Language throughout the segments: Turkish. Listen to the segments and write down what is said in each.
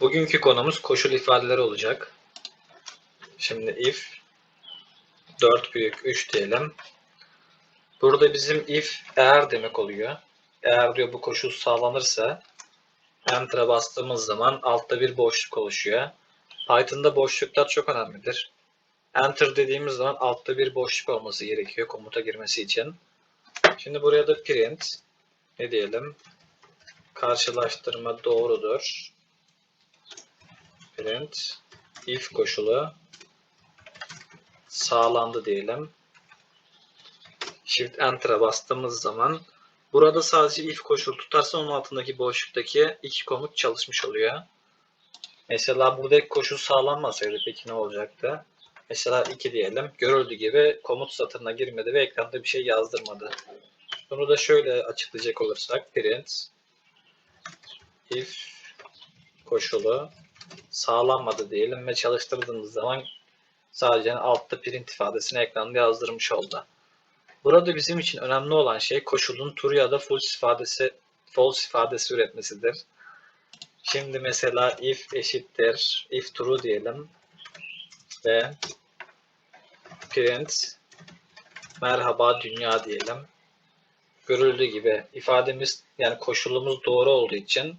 Bugünkü konumuz koşul ifadeleri olacak. Şimdi if 4 büyük 3 diyelim. Burada bizim if eğer demek oluyor. Eğer diyor bu koşul sağlanırsa enter'a bastığımız zaman altta bir boşluk oluşuyor. Python'da boşluklar çok önemlidir. Enter dediğimiz zaman altta bir boşluk olması gerekiyor komuta girmesi için. Şimdi buraya da print ne diyelim? Karşılaştırma doğrudur. Print if koşulu sağlandı diyelim. Shift Enter'a bastığımız zaman burada sadece if koşulu tutarsa onun altındaki boşluktaki iki komut çalışmış oluyor. Mesela buradaki koşul sağlanmasaydı peki ne olacaktı? Mesela 2 diyelim. Görüldüğü gibi komut satırına girmedi ve ekranda bir şey yazdırmadı. Bunu da şöyle açıklayacak olursak print if koşulu sağlanmadı diyelim ve çalıştırdığımız zaman sadece altta print ifadesini ekranda yazdırmış oldu. Burada bizim için önemli olan şey koşulun true ya da false ifadesi false ifadesi üretmesidir. Şimdi mesela if eşittir if true diyelim ve print merhaba dünya diyelim. Görüldüğü gibi ifademiz yani koşulumuz doğru olduğu için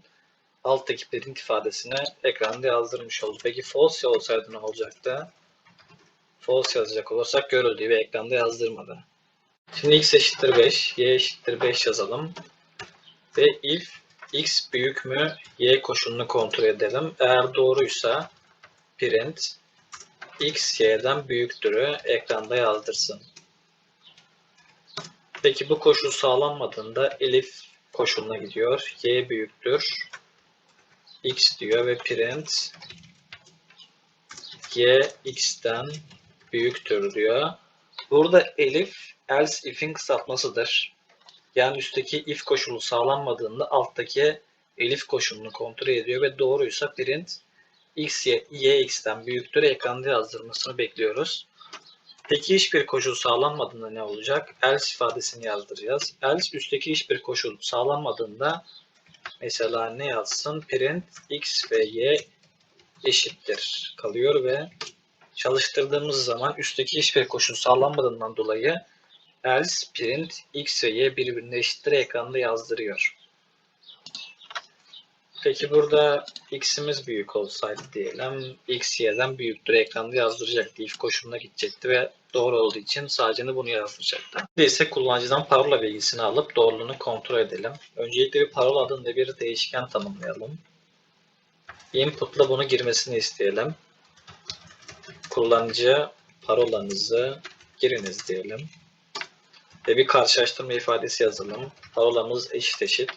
alttaki print ifadesini ekranda yazdırmış oldu. Peki false olsaydı ne olacaktı? False yazacak olursak görüldüğü gibi ekranda yazdırmadı. Şimdi x eşittir 5, y eşittir 5 yazalım. Ve if x büyük mü y koşulunu kontrol edelim. Eğer doğruysa print x y'den büyüktürü ekranda yazdırsın. Peki bu koşul sağlanmadığında elif koşuluna gidiyor. y büyüktür x diyor ve print y x'ten büyüktür diyor. Burada elif else if'in kısaltmasıdır. Yani üstteki if koşulu sağlanmadığında alttaki elif koşulunu kontrol ediyor ve doğruysa print x y, y x'ten büyüktür ekranda yazdırmasını bekliyoruz. Peki hiçbir koşul sağlanmadığında ne olacak? Else ifadesini yazdıracağız. Else üstteki hiçbir koşul sağlanmadığında mesela ne yazsın? Print x ve y eşittir kalıyor ve çalıştırdığımız zaman üstteki hiçbir koşul sağlanmadığından dolayı else print x ve y birbirine eşittir ekranda yazdırıyor. Peki burada x'imiz büyük olsaydı diyelim x y'den büyüktür ekranda yazdıracaktı. if koşuluna gidecekti ve doğru olduğu için sadece bunu yazdıracaktı. Şimdi kullanıcıdan parola bilgisini alıp doğruluğunu kontrol edelim. Öncelikle bir parola adında bir değişken tanımlayalım. Input'la bunu girmesini isteyelim. Kullanıcı parolanızı giriniz diyelim. Ve bir karşılaştırma ifadesi yazalım. Parolamız eşit eşit.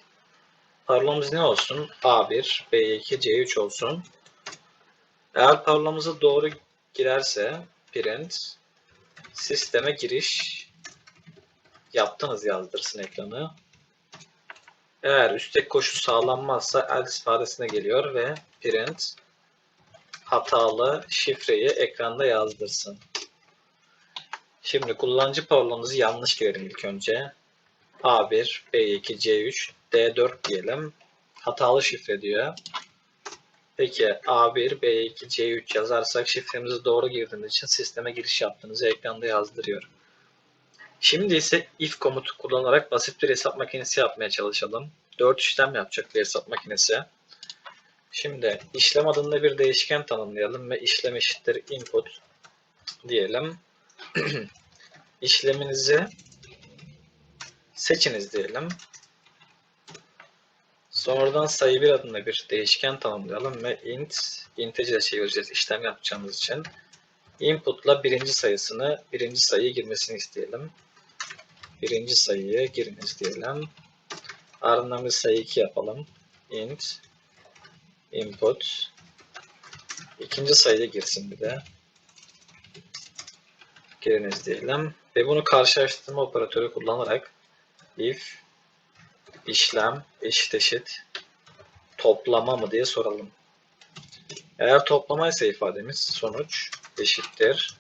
Parolamız ne olsun? A1, B2, C3 olsun. Eğer parolamızı doğru girerse print sisteme giriş yaptınız yazdırsın ekranı. Eğer üstteki koşu sağlanmazsa else ifadesine geliyor ve print hatalı şifreyi ekranda yazdırsın. Şimdi kullanıcı parolamızı yanlış girelim ilk önce. A1, B2, C3, D4 diyelim. Hatalı şifre diyor. Peki A1, B2, C3 yazarsak şifremizi doğru girdiğimiz için sisteme giriş yaptığınızı ekranda yazdırıyor. Şimdi ise if komutu kullanarak basit bir hesap makinesi yapmaya çalışalım. 4 işlem yapacak bir hesap makinesi. Şimdi işlem adında bir değişken tanımlayalım ve işlem eşittir input diyelim. İşleminizi seçiniz diyelim. Sonradan sayı bir adında bir değişken tanımlayalım ve int, integer'e çevireceğiz işlem yapacağımız için. Input'la birinci sayısını, birinci sayıya girmesini isteyelim. Birinci sayıya giriniz diyelim. Ardından bir sayı 2 yapalım. int input ikinci sayıya girsin bir de. Giriniz diyelim. Ve bunu karşılaştırma operatörü kullanarak if işlem eşit eşit toplama mı diye soralım. Eğer toplamaysa ifademiz sonuç eşittir.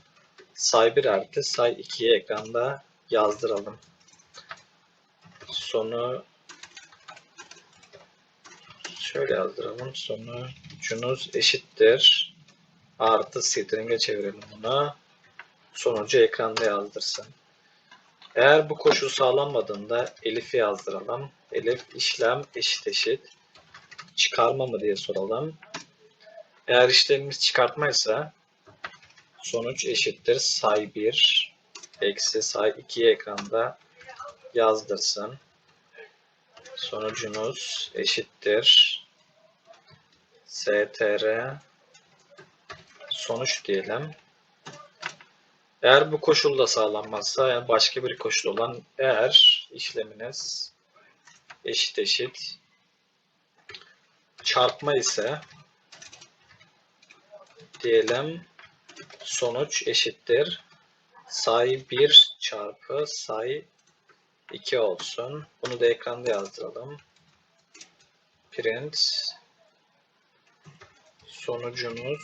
Say 1 artı say 2'yi ekranda yazdıralım. Sonu Şöyle yazdıralım. Sonucunuz eşittir. Artı string'e çevirelim bunu. Sonucu ekranda yazdırsın. Eğer bu koşul sağlanmadığında Elif'i yazdıralım. Elif işlem eşit eşit. Çıkarma mı diye soralım. Eğer işlemimiz çıkartmaysa sonuç eşittir say 1 eksi say 2 ekranda yazdırsın. Sonucunuz eşittir str sonuç diyelim. Eğer bu koşul da sağlanmazsa yani başka bir koşul olan eğer işleminiz eşit eşit. Çarpma ise diyelim sonuç eşittir. Say 1 çarpı say 2 olsun. Bunu da ekranda yazdıralım. Print sonucumuz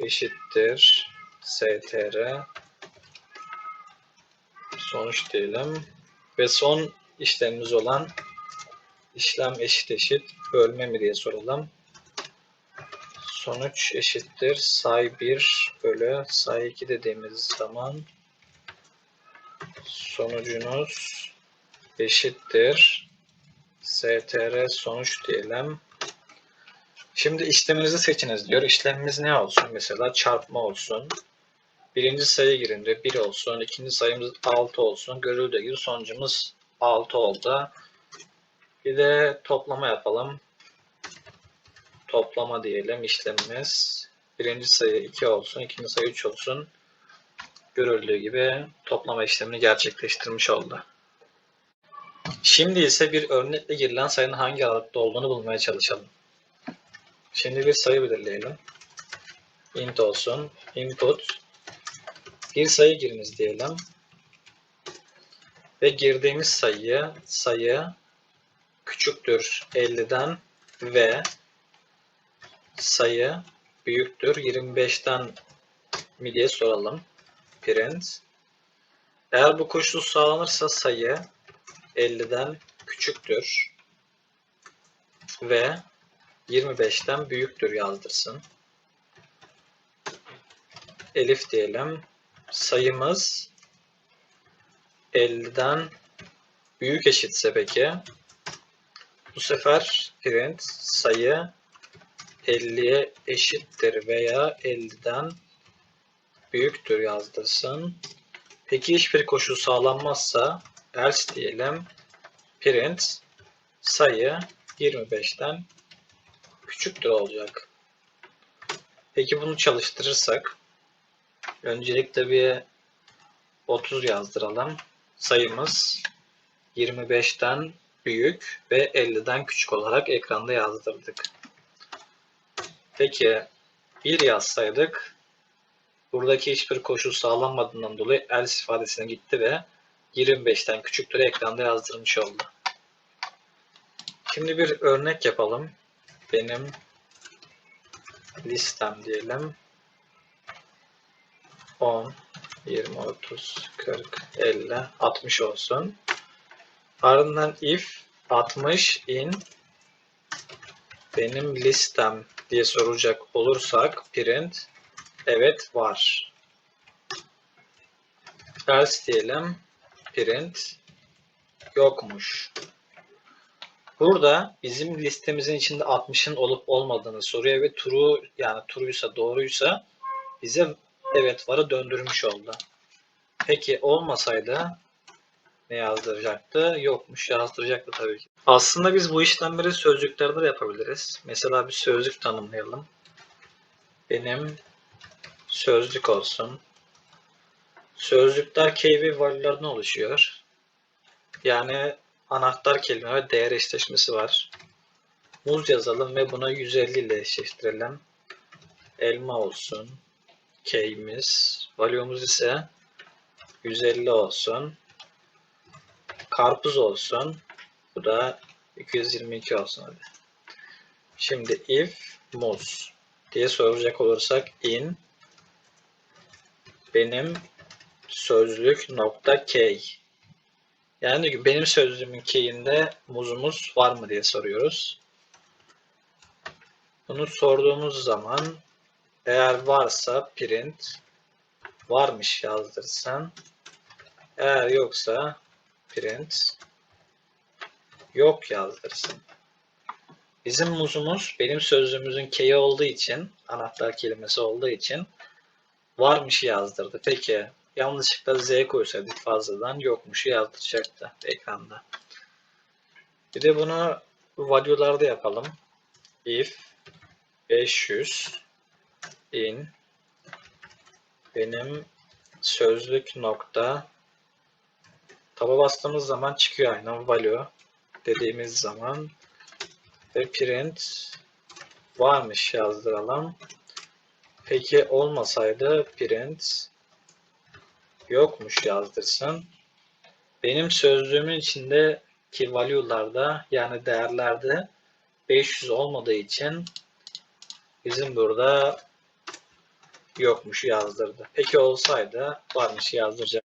eşittir. Str sonuç diyelim. Ve son işlemimiz olan işlem eşit eşit bölme mi diye soralım. Sonuç eşittir say 1 bölü say 2 dediğimiz zaman sonucunuz eşittir str sonuç diyelim. Şimdi işleminizi seçiniz diyor. İşlemimiz ne olsun? Mesela çarpma olsun. Birinci sayı girince 1 olsun. ikinci sayımız 6 olsun. Görüldüğü gibi sonucumuz 6 oldu. Bir de toplama yapalım. Toplama diyelim işlemimiz. Birinci sayı 2 olsun. ikinci sayı 3 olsun. Görüldüğü gibi toplama işlemini gerçekleştirmiş oldu. Şimdi ise bir örnekle girilen sayının hangi aralıkta olduğunu bulmaya çalışalım. Şimdi bir sayı belirleyelim. int olsun. input bir sayı giriniz diyelim. Ve girdiğimiz sayı sayı küçüktür 50'den ve sayı büyüktür 25'ten mi diye soralım. Print. Eğer bu koşul sağlanırsa sayı 50'den küçüktür ve 25'ten büyüktür yazdırsın. Elif diyelim. Sayımız 50'den büyük eşitse peki bu sefer print sayı 50'ye eşittir veya 50'den büyüktür yazdırsın. Peki hiçbir koşul sağlanmazsa else diyelim print sayı 25'ten küçüktür olacak. Peki bunu çalıştırırsak öncelikle bir 30 yazdıralım. Sayımız 25'ten büyük ve 50'den küçük olarak ekranda yazdırdık. Peki 1 yazsaydık buradaki hiçbir koşul sağlanmadığından dolayı else ifadesine gitti ve 25'ten küçüktür ekranda yazdırmış oldu. Şimdi bir örnek yapalım. Benim listem diyelim. 10, 20, 30, 40, 50, 60 olsun. Ardından if 60 in benim listem diye soracak olursak print evet var. Else diyelim print yokmuş. Burada bizim listemizin içinde 60'ın olup olmadığını soruyor ve true yani true'ysa doğruysa bize evet varı döndürmüş oldu. Peki olmasaydı ne yazdıracaktı? Yokmuş yazdıracaktı tabii ki. Aslında biz bu işlemleri sözcüklerde de yapabiliriz. Mesela bir sözcük tanımlayalım. Benim sözcük olsun. Sözcükler key ve value'lardan oluşuyor. Yani anahtar kelime ve değer eşleşmesi var. Muz yazalım ve buna 150 ile eşleştirelim. Elma olsun. K'imiz. Value'muz ise 150 olsun. Karpuz olsun. Bu da 222 olsun hadi. Şimdi if muz diye soracak olursak in benim sözlük nokta k yani benim sözlüğümün key'inde muzumuz var mı diye soruyoruz. Bunu sorduğumuz zaman eğer varsa print varmış yazdırsan. Eğer yoksa print yok yazdırsın. Bizim muzumuz benim sözlüğümüzün key olduğu için anahtar kelimesi olduğu için varmış yazdırdı. Peki yanlışlıkla z koysaydık fazladan yokmuşu yazdıracaktı ekranda. Bir de bunu value'larda yapalım. If 500 in benim sözlük nokta taba bastığımız zaman çıkıyor aynen value dediğimiz zaman ve print varmış yazdıralım. Peki olmasaydı print yokmuş yazdırsın. Benim sözlüğümün içindeki value'larda yani değerlerde 500 olmadığı için bizim burada yokmuş yazdırdı. Peki olsaydı varmış yazdıracak.